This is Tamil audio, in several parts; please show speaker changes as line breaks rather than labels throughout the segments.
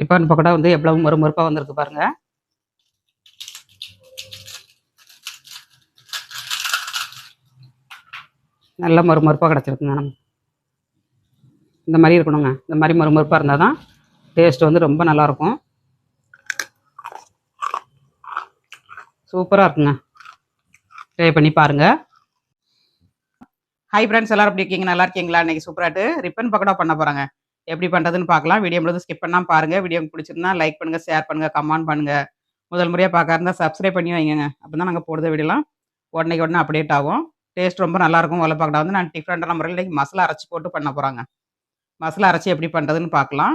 ரிப்பான் பக்கோடா வந்து எவ்வளவு மறு மறுப்பாக வந்திருக்கு பாருங்கள் நல்ல மறு கிடச்சிருக்குங்க நம்ம இந்த மாதிரி இருக்கணுங்க இந்த மாதிரி மறு இருந்தால் தான் டேஸ்ட் வந்து ரொம்ப நல்லாயிருக்கும் சூப்பராக இருக்குங்க ட்ரை பண்ணி பாருங்கள் ஹை ஃப்ரெண்ட்ஸ் எல்லோரும் எப்படி இருக்கீங்க நல்லா இருக்கீங்களா இன்றைக்கி சூப்பராகிட்டு ரிப்பன் பக்கோடா பண்ண போகிறாங்க எப்படி பண்ணுறதுன்னு பார்க்கலாம் வீடியோ முழுவதும் ஸ்கிப் பண்ணால் பாருங்கள் வீடியோ பிடிச்சிருந்தா லைக் பண்ணுங்கள் ஷேர் பண்ணுங்கள் கமெண்ட் பண்ணுங்கள் முதல் முறையாக பார்க்க இருந்தால் சப்ஸ்கிரைப் பண்ணி வைங்க அப்போ தான் நாங்கள் போடுற வீடியோலாம் உடனே உடனே அப்டேட் ஆகும் டேஸ்ட் ரொம்ப நல்லாயிருக்கும் பார்க்கலாம் வந்து நான் டிஃப்ரெண்டான முறையில் இன்றைக்கி மசாலா அரைச்சி போட்டு பண்ண போகிறாங்க மசாலா அரைச்சி எப்படி பண்ணுறதுன்னு பார்க்கலாம்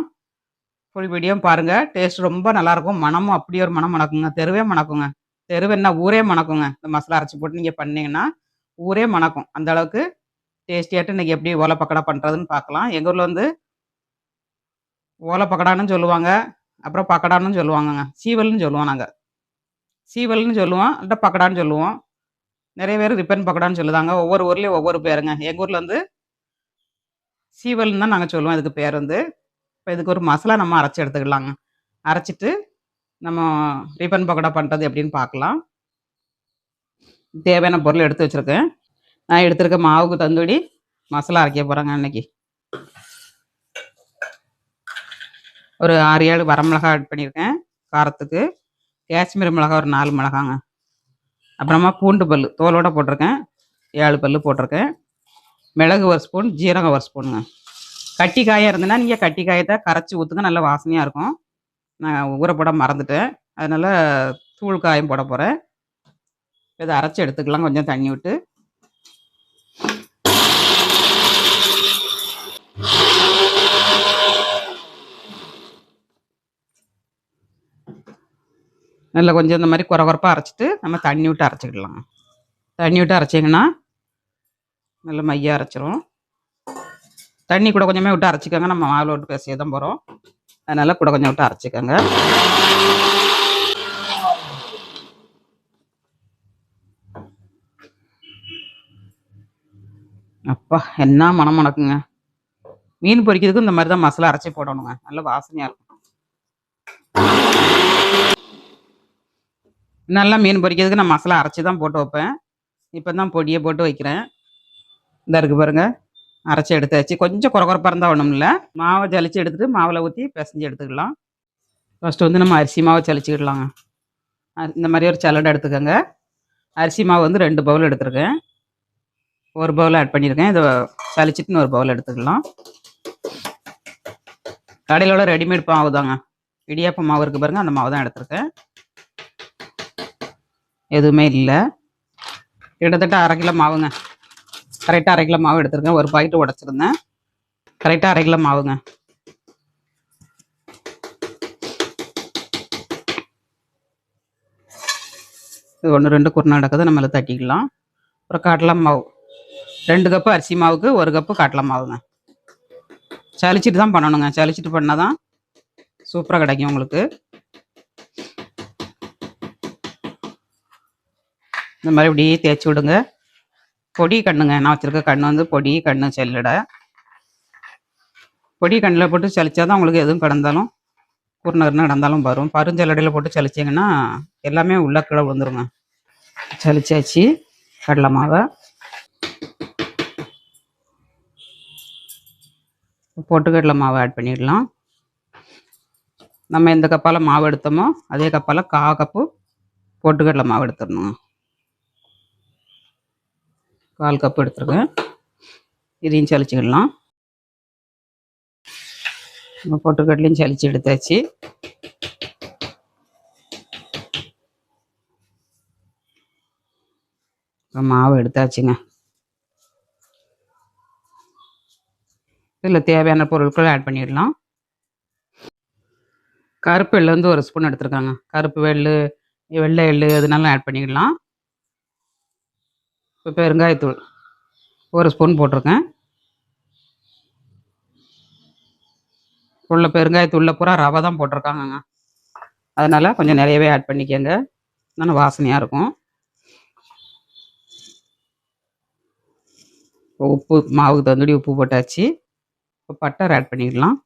ஃபுல் வீடியோ பாருங்கள் டேஸ்ட் ரொம்ப நல்லாயிருக்கும் மனமும் அப்படி ஒரு மனம் மணக்குங்க தெருவே மணக்குங்க தெருவு என்ன ஊரே மணக்குங்க இந்த மசாலா அரைச்சி போட்டு நீங்கள் பண்ணிங்கன்னா ஊரே மணக்கும் அந்தளவுக்கு அளவுக்கு இன்றைக்கி எப்படி ஓலை ஓலப்பக்கடா பண்ணுறதுன்னு பார்க்கலாம் எங்கள் ஊரில் வந்து ஓலை பக்கடான்னு சொல்லுவாங்க அப்புறம் பக்கடான்னு சொல்லுவாங்கங்க சீவல்னு சொல்லுவோம் நாங்கள் சீவல்னு சொல்லுவோம் இல்லை பக்கடான்னு சொல்லுவோம் நிறைய பேர் ரிப்பன் பக்கடான்னு சொல்லுதாங்க ஒவ்வொரு ஊர்லேயும் ஒவ்வொரு பேருங்க எங்கள் ஊரில் வந்து சீவல்னு தான் நாங்கள் சொல்லுவோம் இதுக்கு பேர் வந்து இப்போ இதுக்கு ஒரு மசாலா நம்ம அரைச்சி எடுத்துக்கலாங்க அரைச்சிட்டு நம்ம ரிப்பன் பக்கோடா பண்ணுறது எப்படின்னு பார்க்கலாம் தேவையான பொருள் எடுத்து வச்சுருக்கேன் நான் எடுத்திருக்க மாவுக்கு தந்தூடி மசாலா அரைக்க போகிறேங்க அன்னைக்கு ஒரு ஆறு ஏழு வரமிளகா ஆட் பண்ணியிருக்கேன் காரத்துக்கு காஷ்மீர் மிளகா ஒரு நாலு மிளகாங்க அப்புறமா பூண்டு பல் தோலோடு போட்டிருக்கேன் ஏழு பல் போட்டிருக்கேன் மிளகு ஒரு ஸ்பூன் ஜீரகம் ஒரு ஸ்பூனுங்க கட்டி காயாக இருந்ததுன்னா நீங்கள் கட்டி காயத்தை கரைச்சி ஊற்றுங்க நல்லா வாசனையாக இருக்கும் நான் ஊற போட மறந்துட்டேன் அதனால் தூள் காயம் போட போகிறேன் இதை அரைச்சி எடுத்துக்கலாம் கொஞ்சம் தண்ணி விட்டு நல்லா கொஞ்சம் இந்த மாதிரி குறை குறப்பாக அரைச்சிட்டு நம்ம தண்ணி விட்டு அரைச்சிக்கலாம் தண்ணி விட்டு அரைச்சிங்கன்னா நல்லா மையாக அரைச்சிரும் தண்ணி கூட கொஞ்சமே விட்டு அரைச்சிக்கோங்க நம்ம மாவில் விட்டு பேசியே தான் போகிறோம் அதனால் கூட கொஞ்சம் விட்டு அரைச்சிக்கோங்க அப்பா என்ன மனம் மணக்குங்க மீன் பொரிக்கிறதுக்கு இந்த மாதிரி தான் மசாலா அரைச்சி போடணுங்க நல்ல வாசனையாக இருக்கும் நல்லா மீன் பொரிக்கிறதுக்கு நான் மசாலா அரைச்சி தான் போட்டு வைப்பேன் இப்போ தான் பொடியை போட்டு வைக்கிறேன் இந்த இருக்குது பாருங்கள் அரைச்சி எடுத்தாச்சு கொஞ்சம் குறகுறப்பாக இருந்தால் ஒன்றும் இல்லை மாவை ஜலிச்சு எடுத்துட்டு மாவில் ஊற்றி பிசைஞ்சு எடுத்துக்கலாம் ஃபஸ்ட்டு வந்து நம்ம அரிசி மாவை ஜலிச்சுக்கிடலாங்க இந்த மாதிரி ஒரு சலடை எடுத்துக்கோங்க அரிசி மாவு வந்து ரெண்டு பவுல் எடுத்துருக்கேன் ஒரு பவுல் ஆட் பண்ணியிருக்கேன் இதை சளிச்சிட்டுன்னு ஒரு பவுல் எடுத்துக்கலாம் கடையிலோட ரெடிமேட் மாவு தாங்க இடியாப்பம் மாவு இருக்குது பாருங்கள் அந்த மாவு தான் எடுத்துருக்கேன் எதுவுமே இல்லை கிட்டத்தட்ட அரை கிலோ மாவுங்க கரெக்டாக அரை கிலோ மாவு எடுத்திருக்கேன் ஒரு பாக்கெட்டு உடச்சிருந்தேன் கரெக்டாக அரை கிலோ மாவுங்க இது ஒன்று ரெண்டு குருணை நடக்குது நம்மளை தட்டிக்கலாம் அப்புறம் காட்டலா மாவு ரெண்டு கப்பு அரிசி மாவுக்கு ஒரு கப்பு காட்டலா மாவுங்க சளிச்சிட்டு தான் பண்ணணுங்க சளிச்சிட்டு பண்ணால் தான் சூப்பராக கிடைக்கும் உங்களுக்கு இந்த மாதிரி இப்படியே தேய்ச்சி விடுங்க பொடி கண்ணுங்க நான் வச்சுருக்க கண் வந்து பொடி கண்ணு செல்லிட பொடி கண்ணில் போட்டு செழிச்சா தான் உங்களுக்கு எதுவும் கிடந்தாலும் குறுநகர்னு கிடந்தாலும் வரும் பருஞ்சல்லடையில் போட்டு செழிச்சிங்கன்னா எல்லாமே உள்ள கிழ விழுந்துருங்க செழிச்சாச்சு கடலை மாவை பொட்டுக்கடலை மாவை ஆட் பண்ணிடலாம் நம்ம எந்த கப்பால் மாவு எடுத்தோமோ அதே கப்பால் கா கப்பு பொட்டுக்கடலை மாவு எடுத்துடணுங்க கால் கப் எடுத்துருக்கேன் இதையும் சளிச்சுக்கிடலாம் நம்ம பொட்டுக்கட்லையும் சளிச்சு எடுத்தாச்சு மாவு எடுத்தாச்சுங்க இதில் தேவையான பொருட்களும் ஆட் பண்ணிடலாம் கருப்பு எள்ளு வந்து ஒரு ஸ்பூன் எடுத்துருக்காங்க கருப்பு வெள்ளு வெள்ளை எள்ளு அதனால ஆட் பண்ணிக்கலாம் இப்போ பெருங்காயத்தூள் ஒரு ஸ்பூன் போட்டிருக்கேன் உள்ள பெருங்காயத்தூளில் பூரா ரவை தான் போட்டிருக்காங்கங்க அதனால் கொஞ்சம் நிறையவே ஆட் பண்ணிக்கோங்க நல்லா வாசனையாக இருக்கும் உப்பு மாவுக்கு தகுந்தபடி உப்பு போட்டாச்சு இப்போ பட்டர் ஆட் பண்ணிக்கலாம்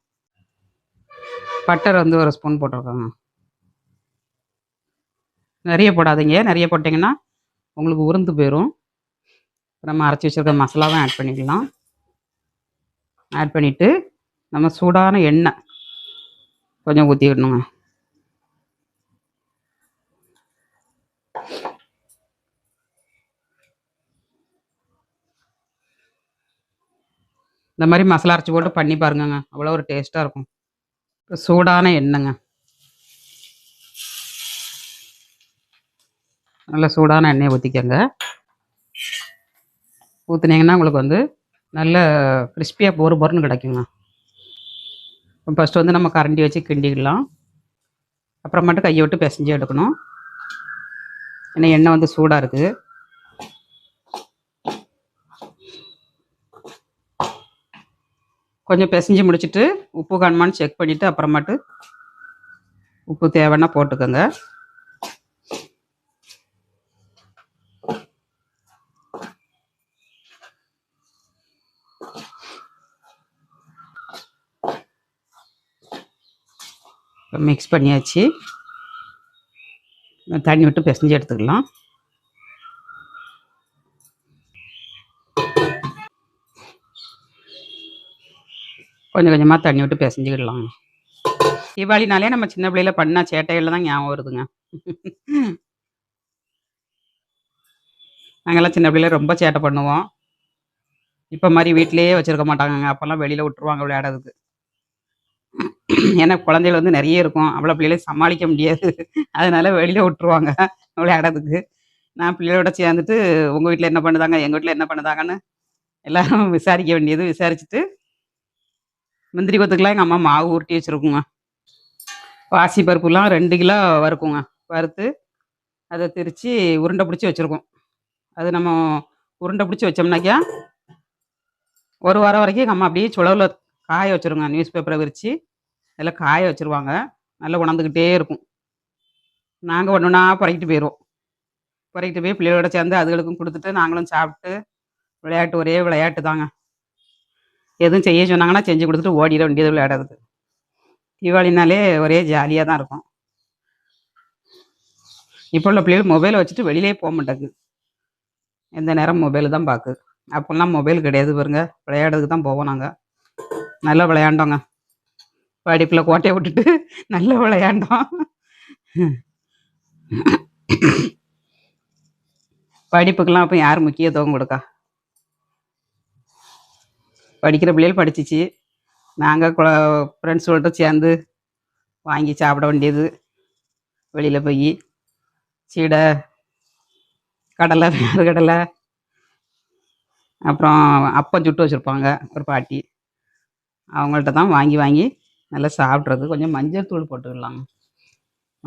பட்டர் வந்து ஒரு ஸ்பூன் போட்டிருக்கோங்க நிறைய போடாதீங்க நிறைய போட்டிங்கன்னா உங்களுக்கு உருந்து போயிடும் நம்ம அரைச்சி வச்சுருக்க மசாலாவும் ஆட் பண்ணிக்கலாம் ஆட் பண்ணிவிட்டு நம்ம சூடான எண்ணெய் கொஞ்சம் ஊற்றிக்கிடணுங்க இந்த மாதிரி மசாலா அரைச்சி போட்டு பண்ணி பாருங்கங்க அவ்வளோ ஒரு டேஸ்ட்டாக இருக்கும் இப்போ சூடான எண்ணெய்ங்க நல்லா சூடான எண்ணெயை ஊற்றிக்கங்க ஊற்றுனீங்கன்னா உங்களுக்கு வந்து நல்ல கிறிஸ்பியாக போர் பொருன்னு கிடைக்குங்க இப்போ ஃபஸ்ட்டு வந்து நம்ம கரண்டி வச்சு அப்புறம் அப்புறமேட்டு கையை விட்டு பிசைஞ்சு எடுக்கணும் ஏன்னா எண்ணெய் வந்து சூடாக இருக்குது கொஞ்சம் பிசைஞ்சு முடிச்சுட்டு உப்பு காணுமான்னு செக் பண்ணிவிட்டு மட்டும் உப்பு தேவைன்னா போட்டுக்கோங்க மிக்ஸ் பண்ணியாச்சு தண்ணி விட்டு பிசைஞ்சு எடுத்துக்கலாம் கொஞ்சம் கொஞ்சமாக தண்ணி விட்டு பிசைஞ்சுக்கிடலாம் தீபாவளினாலே நம்ம சின்ன பிள்ளையில பண்ண சேட்டையில் தான் ஞாபகம் வருதுங்க நாங்கள்லாம் சின்ன பிள்ளையில ரொம்ப சேட்டை பண்ணுவோம் இப்போ மாதிரி வீட்டிலேயே வச்சுருக்க மாட்டாங்க அப்போல்லாம் வெளியில் விட்டுருவாங்க விளையாடுறதுக்கு ஏன்னா குழந்தைகள் வந்து நிறைய இருக்கும் அவ்வளோ பிள்ளைகளை சமாளிக்க முடியாது அதனால வெளியில் விட்டுருவாங்க விளையாடுறதுக்கு நான் பிள்ளைகளோட சேர்ந்துட்டு உங்கள் வீட்டில் என்ன பண்ணுதாங்க எங்கள் வீட்டில் என்ன பண்ணுதாங்கன்னு எல்லாரும் விசாரிக்க வேண்டியது விசாரிச்சுட்டு முந்திரி கொத்துக்கெலாம் எங்கள் அம்மா மாவு உருட்டி வச்சுருக்குங்க பாசி பருப்புலாம் ரெண்டு கிலோ வறுக்குங்க வறுத்து அதை திரித்து உருண்டை பிடிச்சி வச்சுருக்கோம் அது நம்ம உருண்டை பிடிச்சி வச்சோம்னாக்கா ஒரு வாரம் வரைக்கும் எங்கள் அம்மா அப்படியே சுழவில் காய வச்சுருங்க நியூஸ் பேப்பரை விரித்து அதில் காய வச்சுருவாங்க நல்லா உணர்ந்துக்கிட்டே இருக்கும் நாங்கள் ஒன்று ஒன்றா புறக்கிட்டு போயிடுவோம் புறக்கிட்டு போய் பிள்ளைகளோட சேர்ந்து அதுகளுக்கும் கொடுத்துட்டு நாங்களும் சாப்பிட்டு விளையாட்டு ஒரே விளையாட்டு தாங்க எதுவும் செய்ய சொன்னாங்கன்னா செஞ்சு கொடுத்துட்டு ஓடிட வேண்டியது விளையாடுறது தீபாவளினாலே ஒரே ஜாலியாக தான் இருக்கும் இப்போ உள்ள பிள்ளைகள் மொபைலை வச்சுட்டு வெளியிலே போக மாட்டேங்குது எந்த நேரம் மொபைல் தான் பார்க்கு அப்போல்லாம் மொபைல் கிடையாது பாருங்க விளையாடுறதுக்கு தான் போவோம் நாங்கள் நல்லா விளையாண்டோங்க படிப்பில் கோட்டையை விட்டுட்டு நல்லா விளையாண்டோம் படிப்புக்கெல்லாம் அப்போ யார் முக்கியத்துவம் கொடுக்கா படிக்கிற பிள்ளைகள் படிச்சிச்சு நாங்கள் குழ ஃப்ரெண்ட்ஸுகள்கிட்ட சேர்ந்து வாங்கி சாப்பிட வேண்டியது வெளியில் போய் சீடை கடலை வேறு கடலை அப்புறம் அப்பம் சுட்டு வச்சுருப்பாங்க ஒரு பாட்டி அவங்கள்ட்ட தான் வாங்கி வாங்கி நல்லா சாப்பிட்றது கொஞ்சம் மஞ்சள் தூள் போட்டுக்கலாங்க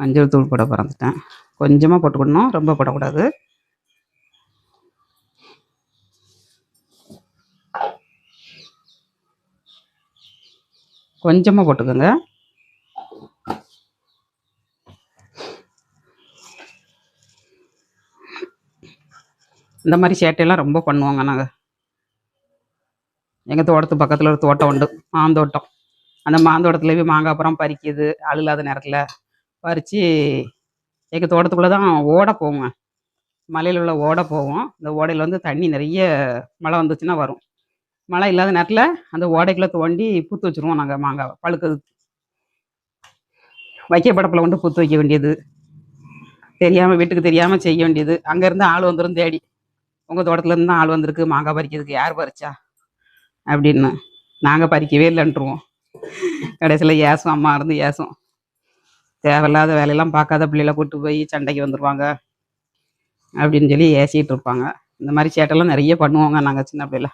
மஞ்சள் தூள் போட பிறந்துட்டேன் கொஞ்சமாக போட்டுக்கணும் ரொம்ப போடக்கூடாது கொஞ்சமாக போட்டுக்கோங்க இந்த மாதிரி சேட்டையெல்லாம் ரொம்ப பண்ணுவாங்க நாங்கள் எங்கள் தோட்டத்து பக்கத்தில் ஒரு தோட்டம் உண்டு மாந்தோட்டம் அந்த மாந்தோட்டத்தில் போய் மாங்காய் அப்புறம் பறிக்கிது ஆள் இல்லாத நேரத்தில் பறித்து எங்கள் தோட்டத்துக்குள்ளே தான் ஓட போவோங்க மலையில் உள்ள ஓட போவோம் இந்த ஓடையில் வந்து தண்ணி நிறைய மழை வந்துச்சுன்னா வரும் மழை இல்லாத நேரத்தில் அந்த ஓடைக்குள்ளே தோண்டி பூத்து வச்சுருவோம் நாங்கள் மாங்காய் பழுக்கிறது வைக்க படப்பில் கொண்டு பூத்து வைக்க வேண்டியது தெரியாமல் வீட்டுக்கு தெரியாமல் செய்ய வேண்டியது அங்கேருந்து ஆள் வந்துடும் தேடி உங்கள் தோட்டத்துலேருந்து தான் ஆள் வந்திருக்கு மாங்காய் பறிக்கிறதுக்கு யார் பறிச்சா அப்படின்னு நாங்கள் பறிக்கவே இல்லைன்ட்டுருவோம் கடைசியில் ஏசும் அம்மா இருந்து ஏசும் தேவையில்லாத வேலையெல்லாம் பார்க்காத பிள்ளைகளை கூட்டு போய் சண்டைக்கு வந்துடுவாங்க அப்படின்னு சொல்லி ஏசிட்டு இருப்பாங்க இந்த மாதிரி சேட்டெல்லாம் நிறைய பண்ணுவாங்க நாங்கள் சின்ன பிள்ளைல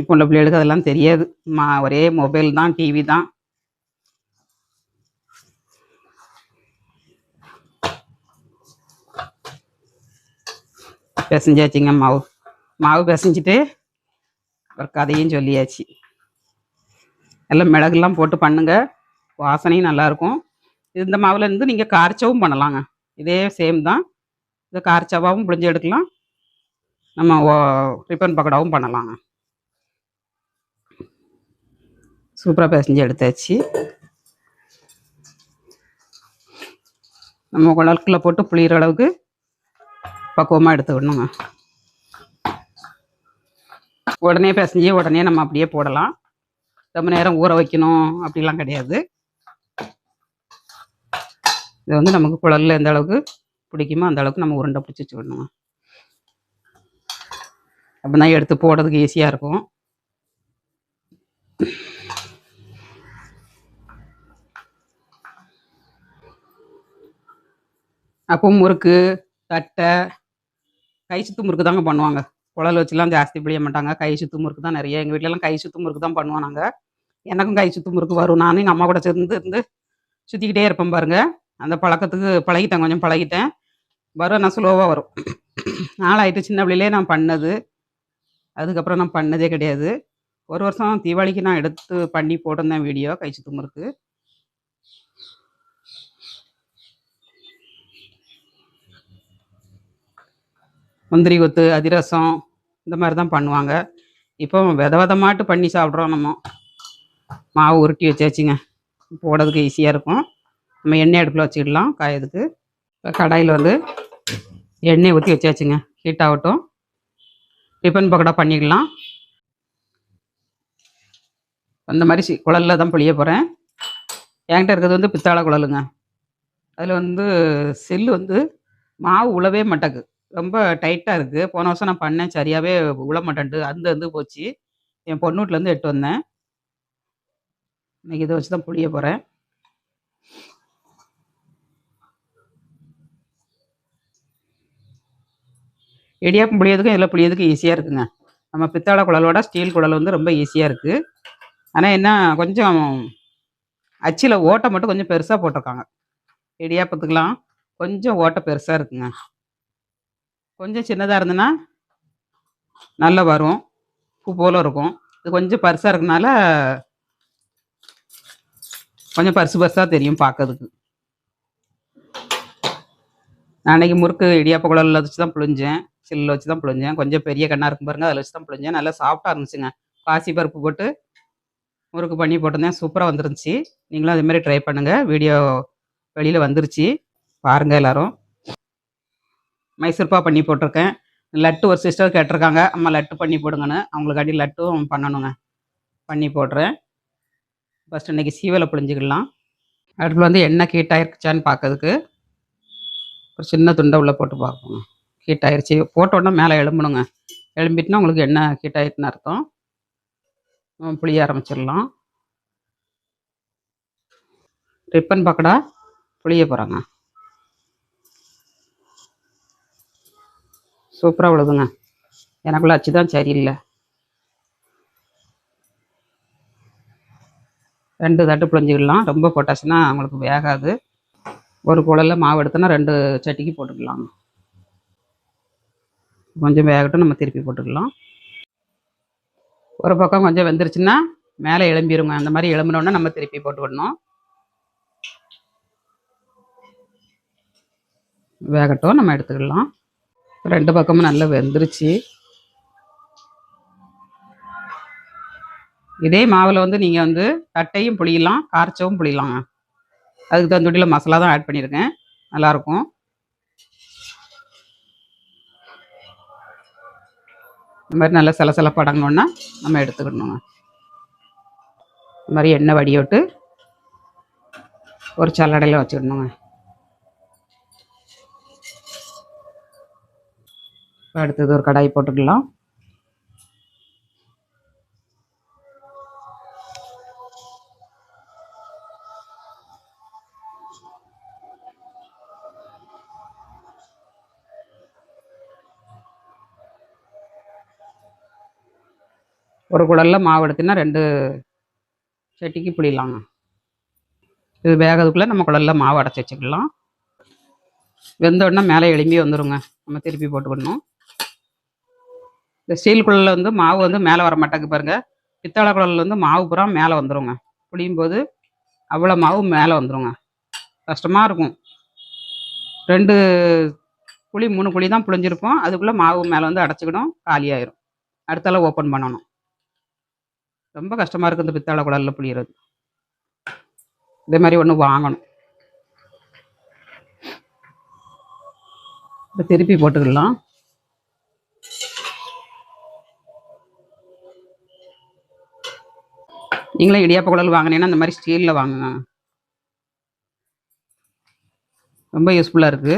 இப்போ உள்ள பிள்ளைகளுக்கு அதெல்லாம் தெரியாது மா ஒரே மொபைல் தான் டிவி தான் பிசைஞ்சாச்சுங்க மாவு மாவு பிசைஞ்சிட்டு ஒரு கதையும் சொல்லியாச்சு எல்லாம் மிளகுலாம் போட்டு பண்ணுங்க வாசனையும் நல்லாயிருக்கும் இந்த மாவுல இருந்து நீங்கள் காரச்சவும் பண்ணலாங்க இதே சேம் தான் இதை கார்ச்சவாவும் புழிஞ்சு எடுக்கலாம் நம்ம ரிப்பன் பக்கடாவும் பண்ணலாங்க சூப்பராக பேசஞ்சு எடுத்தாச்சு நம்ம குழல்கில் போட்டு புளியிற அளவுக்கு பக்குவமாக எடுத்துக்கணுங்க உடனே பிசைஞ்சு உடனே நம்ம அப்படியே போடலாம் ரொம்ப நேரம் ஊற வைக்கணும் அப்படிலாம் கிடையாது இது வந்து நமக்கு குழல்ல எந்த அளவுக்கு பிடிக்குமோ அந்த அளவுக்கு நம்ம உருண்டை பிடிச்சி விடணும் அப்படிதான் எடுத்து போடுறதுக்கு ஈஸியாக இருக்கும் அப்போ முறுக்கு தட்டை கை சுத்து முறுக்கு தாங்க பண்ணுவாங்க குழல் வச்சுலாம் ஜாஸ்தி பிழிய மாட்டாங்க கை சுத்து முறுக்கு தான் நிறைய எங்கள் வீட்டிலலாம் கை சுத்து முறுக்கு தான் பண்ணுவோம் நாங்கள் எனக்கும் கை சுத்து முறுக்கு வரும் நானும் எங்கள் அம்மா கூட சேர்ந்து இருந்து சுற்றிக்கிட்டே இருப்பேன் பாருங்க அந்த பழக்கத்துக்கு பழகிட்டேன் கொஞ்சம் பழகிட்டேன் வரும் நான் ஸ்லோவாக வரும் நாளாயிட்டு சின்ன பிள்ளையிலே நான் பண்ணது அதுக்கப்புறம் நான் பண்ணதே கிடையாது ஒரு வருஷம் தீபாவளிக்கு நான் எடுத்து பண்ணி போட்டிருந்தேன் வீடியோ கை சுத்து முறுக்கு முந்திரி கொத்து அதிரசம் இந்த மாதிரி தான் பண்ணுவாங்க இப்போ வித விதமாட்டு பண்ணி சாப்பிட்றோம் நம்ம மாவு உருட்டி வச்சாச்சுங்க போடுறதுக்கு ஈஸியாக இருக்கும் நம்ம எண்ணெய் அடுப்பில் வச்சுக்கிடலாம் காயதுக்கு இப்போ கடாயில் வந்து எண்ணெய் ஊற்றி வச்சாச்சுங்க ஹீட் ஆகட்டும் டிஃபன் பக்கோடா பண்ணிக்கலாம் அந்த மாதிரி குழலில் தான் புளிய போகிறேன் என்கிட்ட இருக்கிறது வந்து பித்தாழை குழலுங்க அதில் வந்து செல்லு வந்து மாவு உழவே மாட்டேக்கு ரொம்ப டைட்டாக இருக்குது போன வருஷம் நான் பண்ணேன் சரியாகவே உளமாட்டேன்ட்டு அந்த வந்து போச்சு என் பொண்ணு எட்டு வந்தேன் இன்றைக்கி இதை வச்சு தான் புளிய போகிறேன் இடியாப்பம் புளியதுக்கும் இதில் புளியதுக்கும் ஈஸியாக இருக்குங்க நம்ம பித்தாள குழலோட ஸ்டீல் குழல் வந்து ரொம்ப ஈஸியாக இருக்குது ஆனால் என்ன கொஞ்சம் அச்சில் ஓட்டை மட்டும் கொஞ்சம் பெருசாக போட்டிருக்காங்க இடியாப்பத்துக்கெலாம் கொஞ்சம் ஓட்டை பெருசாக இருக்குங்க கொஞ்சம் சின்னதாக இருந்ததுன்னா நல்லா வரும் பூ போல் இருக்கும் இது கொஞ்சம் பரிசாக இருக்கனால கொஞ்சம் பரிசு பரிசாக தெரியும் பார்க்கறதுக்கு நான் அன்றைக்கி முறுக்கு இடியாப்ப குழலில் வச்சு தான் புழிஞ்சேன் சில்லில் வச்சு தான் புழிஞ்சேன் கொஞ்சம் பெரிய கண்ணாக இருக்கும் பாருங்க அதில் வச்சு தான் புழிஞ்சேன் நல்லா சாஃப்டாக இருந்துச்சுங்க பாசி பருப்பு போட்டு முறுக்கு பண்ணி போட்டிருந்தேன் சூப்பராக வந்துருந்துச்சு நீங்களும் மாதிரி ட்ரை பண்ணுங்கள் வீடியோ வெளியில் வந்துருச்சு பாருங்கள் எல்லோரும் மைசூர்பா பண்ணி போட்டிருக்கேன் லட்டு ஒரு சிஸ்டர் கேட்டிருக்காங்க அம்மா லட்டு பண்ணி போடுங்கன்னு அவங்களுக்காண்டி லட்டும் பண்ணணுங்க பண்ணி போடுறேன் ஃபஸ்ட் இன்றைக்கி சீவலை புழிஞ்சிக்கலாம் அடுப்பில் வந்து எண்ணெய் ஹீட் ஆகிருச்சான்னு பார்க்கறதுக்கு ஒரு சின்ன துண்டை உள்ளே போட்டு பார்ப்போங்க ஹீட் ஆயிருச்சு போட்டோடனே மேலே எழும்பணுங்க எழும்பிட்டுனா உங்களுக்கு எண்ணெய் ஹீட் ஆயிருக்குன்னு அர்த்தம் புளிய ஆரம்பிச்சிடலாம் ரிப்பன் பக்கடா புளிய போகிறாங்க சூப்பராக விழுதுங்க எனக்குள்ள அச்சு தான் சரியில்லை ரெண்டு தட்டு புழிஞ்சிக்கலாம் ரொம்ப போட்டாச்சுன்னா உங்களுக்கு வேகாது ஒரு குழலில் மாவு எடுத்தோன்னா ரெண்டு சட்டிக்கு போட்டுக்கலாம் கொஞ்சம் வேகட்டும் நம்ம திருப்பி போட்டுக்கலாம் ஒரு பக்கம் கொஞ்சம் வெந்துருச்சுன்னா மேலே எழும்பிடுங்க அந்த மாதிரி எழும்பினோடனே நம்ம திருப்பி போட்டு விடணும் வேகட்டும் நம்ம எடுத்துக்கலாம் ரெண்டு பக்கமும் நல்லா வெந்துருச்சு இதே மாவில் வந்து நீங்கள் வந்து தட்டையும் புளியலாம் காரச்சவும் புளியலாங்க அதுக்கு தந்துட்டியில் மசாலா தான் ஆட் பண்ணியிருக்கேன் நல்லாயிருக்கும் இந்த மாதிரி நல்லா சில சில படங்கணுன்னா நம்ம எடுத்துக்கணுங்க இந்த மாதிரி எண்ணெய் வடியோட்டு ஒரு சல்லடையில் வச்சுக்கணுங்க அடுத்தது ஒரு கடாய் போட்டுக்கலாம் ஒரு குடலில் மாவு எடுத்தினா ரெண்டு செட்டிக்கு பிடிலாங்க இது வேகிறதுக்குள்ளே நம்ம குடலில் மாவு அடைச்சி வச்சுக்கலாம் வெந்தோடனே மேலே எலும்பி வந்துடுங்க நம்ம திருப்பி போட்டுக்கிடணும் இந்த ஸ்டீல் குழல்ல வந்து மாவு வந்து மேலே வர மாட்டேங்க பாருங்கள் பித்தளை குழல்ல வந்து மாவு பூரா மேலே வந்துடுங்க புளியும் போது அவ்வளோ மாவு மேலே வந்துடுங்க கஷ்டமாக இருக்கும் ரெண்டு குழி மூணு குழி தான் புளிஞ்சிருப்போம் அதுக்குள்ளே மாவு மேலே வந்து அடைச்சிக்கணும் காலியாயிரும் அடுத்தால ஓப்பன் பண்ணணும் ரொம்ப கஷ்டமாக இருக்குது இந்த பித்தளை குழலில் புளியறது இதே மாதிரி ஒன்று வாங்கணும் இப்போ திருப்பி போட்டுக்கலாம் நீங்களும் இடியாப்ப குழல் வாங்கினீங்கன்னா அந்த மாதிரி ஸ்டீலில் வாங்குங்க ரொம்ப யூஸ்ஃபுல்லாக இருக்குது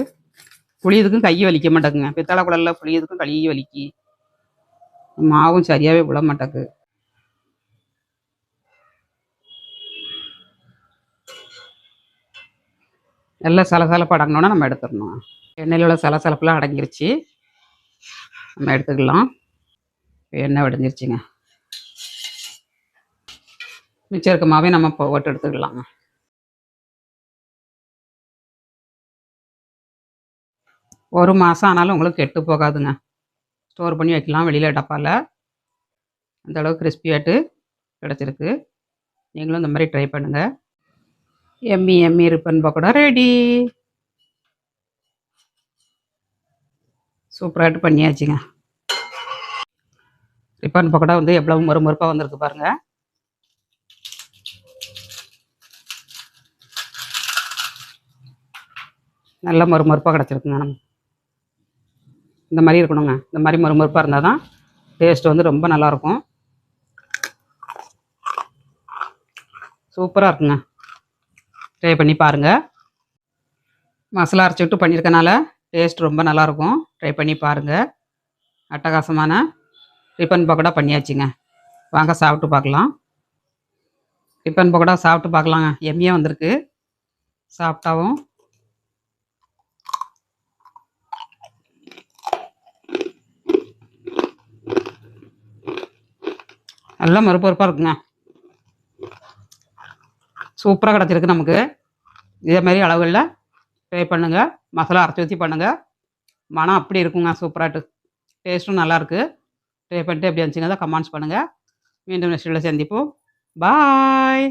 புளியதுக்கும் கை வலிக்க மாட்டேங்குங்க பித்தளை குழலில் புளியதுக்கும் கை வலிக்கி மாவும் சரியாகவே விழ மாட்டேக்கு நல்லா சலசலப்பு அடங்கணுன்னா நம்ம எடுத்துடணும் எண்ணெயில் உள்ள சலசலப்புலாம் அடங்கிருச்சு நம்ம எடுத்துக்கலாம் எண்ணெய் அடைஞ்சிருச்சுங்க மிச்சம் இருக்க மாவே நம்ம போட்டு எடுத்துக்கலாங்க எடுத்துக்கலாம் ஒரு மாதம் ஆனாலும் உங்களுக்கு கெட்டு போகாதுங்க ஸ்டோர் பண்ணி வைக்கலாம் வெளியில் டப்பாவில் அந்த அளவுக்கு கிறிஸ்பியாட்டு கிடச்சிருக்கு நீங்களும் இந்த மாதிரி ட்ரை பண்ணுங்கள் எம்மி எம்மி ரிப்பன் கூட ரெடி சூப்பராகிட்டு பண்ணியாச்சுங்க ரிப்பன் பக்கோடா வந்து எவ்வளோ மறுமறுப்பாக வந்திருக்கு பாருங்கள் நல்லா மறுமறுப்பாக கிடச்சிருக்குங்க நம்ம இந்த மாதிரி இருக்கணுங்க இந்த மாதிரி மறுமறுப்பாக இருந்தால் தான் டேஸ்ட் வந்து ரொம்ப நல்லாயிருக்கும் சூப்பராக இருக்குங்க ட்ரை பண்ணி பாருங்கள் மசாலா அரைச்சி விட்டு பண்ணியிருக்கனால டேஸ்ட் ரொம்ப நல்லாயிருக்கும் ட்ரை பண்ணி பாருங்கள் அட்டகாசமான ரிப்பன் பக்கோடா பண்ணியாச்சுங்க வாங்க சாப்பிட்டு பார்க்கலாம் ரிப்பன் பக்கோடா சாப்பிட்டு பார்க்கலாங்க எம்மியாக வந்திருக்கு சாப்பிட்டாவும் நல்லா மறுபொறுப்பாக இருக்குங்க சூப்பராக கிடச்சிருக்கு நமக்கு இதே மாதிரி அளவுகளில் ஃப்ரை பண்ணுங்கள் மசாலா அரைச்சி ஊற்றி பண்ணுங்கள் மனம் அப்படி இருக்குங்க சூப்பராகிட்டு டேஸ்ட்டும் நல்லாயிருக்கு ட்ரை பண்ணிட்டு எப்படி இருந்துச்சுங்க கமெண்ட்ஸ் பண்ணுங்கள் மீண்டும் நெக்ஸ்ட் சந்திப்போம் பாய்